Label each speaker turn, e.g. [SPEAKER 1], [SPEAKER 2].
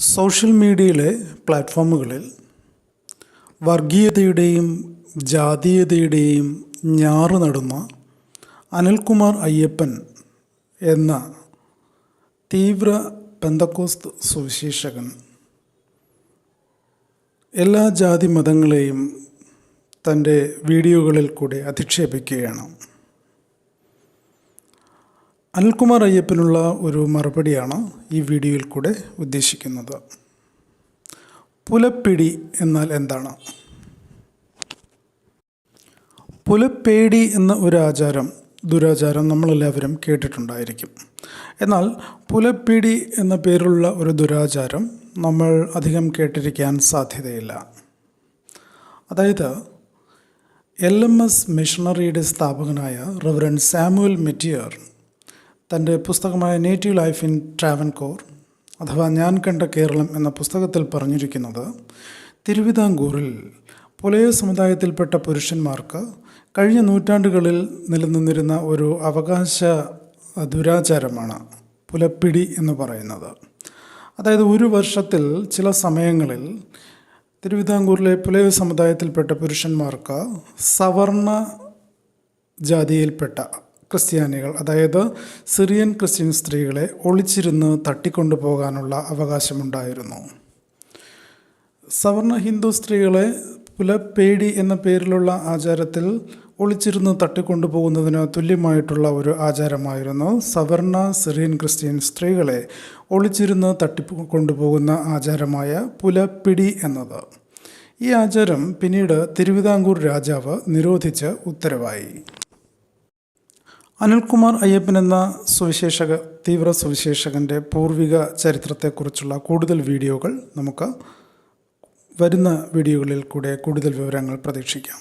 [SPEAKER 1] Social മീഡിയയിലെ പ്ലാറ്റ്ഫോമുകളിൽ വർഗീയതയുടെയും ജാതീയതയുടെയും ഞാറ് നടുന്ന അനിൽകുമാർ അയ്യപ്പൻ എന്ന തീവ്ര പെന്തക്കോസ്ത് സുവിശേഷകൻ. എല്ലാ ജാതി മതങ്ങളെയും തന്റെ വീഡിയോകളിൽ കൂടെ അധിക്ഷേപിക്കുകയാണ്. അനിൽകുമാർ അയ്യപ്പനുള്ള ഒരു മറുപടിയാണ് ഈ വീഡിയോയിൽ കൂടെ ഉദ്ദേശിക്കുന്നത്. പുലപ്പിടി എന്നാൽ എന്താണ്? പുലപ്പേടി എന്ന ഒരു ആചാരം ദുരാചാരം നമ്മളെല്ലാവരും കേട്ടിട്ടുണ്ടായിരിക്കും. എന്നാൽ പുലപ്പിടി എന്ന പേരുള്ള ഒരു ദുരാചാരം നമ്മൾ അധികം കേട്ടിരിക്കാൻ സാധ്യതയില്ല. അതായത് എൽ എം എസ് മിഷണറിയുടെ സ്ഥാപകനായ റവറൻ സാമുവൽ മെറ്റിയർ തന്റെ പുസ്തകമായ നേറ്റീവ് ലൈഫ് ഇൻ ട്രാവൻകോർ അഥവാ ഞാൻ കണ്ട കേരളം എന്ന പുസ്തകത്തിൽ പറഞ്ഞിരിക്കുന്നത് തിരുവിതാംകൂറിൽ പുലയ സമുദായത്തിൽപ്പെട്ട പുരുഷന്മാർക്ക് കഴിഞ്ഞ നൂറ്റാണ്ടുകളിൽ നിലനിന്നിരുന്ന ഒരു അവകാശ ദുരാചാരമാണ് പുലപ്പിടി എന്ന് പറയുന്നത്. അതായത് ഒരു വർഷത്തിൽ ചില സമയങ്ങളിൽ തിരുവിതാംകൂറിലെ പുലയ സമുദായത്തിൽപ്പെട്ട പുരുഷന്മാർക്ക് സവർണ ജാതിയിൽപ്പെട്ട ക്രിസ്ത്യാനികൾ അതായത് സിറിയൻ ക്രിസ്ത്യൻ സ്ത്രീകളെ ഒളിച്ചിരുന്ന് തട്ടിക്കൊണ്ടുപോകാനുള്ള അവകാശമുണ്ടായിരുന്നു. സവർണ ഹിന്ദു സ്ത്രീകളെ പുലപ്പേടി എന്ന പേരിലുള്ള ആചാരത്തിൽ ഒളിച്ചിരുന്ന് തട്ടിക്കൊണ്ടുപോകുന്നതിന് തുല്യമായിട്ടുള്ള ഒരു ആചാരമായിരുന്നു സവർണ സിറിയൻ ക്രിസ്ത്യൻ സ്ത്രീകളെ ഒളിച്ചിരുന്ന് തട്ടി കൊണ്ടുപോകുന്ന ആചാരമായ പുലപ്പിടി എന്നത്. ഈ ആചാരം പിന്നീട് തിരുവിതാംകൂർ രാജാവ് നിരോധിച്ച് ഉത്തരവായി. അനിൽകുമാർ അയ്യപ്പൻ എന്ന സുവിശേഷക തീവ്ര സുവിശേഷകന്റെ പൂർവിക ചരിത്രത്തെക്കുറിച്ചുള്ള കൂടുതൽ വീഡിയോകൾ നമുക്ക് വരുന്ന വീഡിയോകളിൽ കൂടെ കൂടുതൽ വിവരങ്ങൾ പ്രതീക്ഷിക്കാം.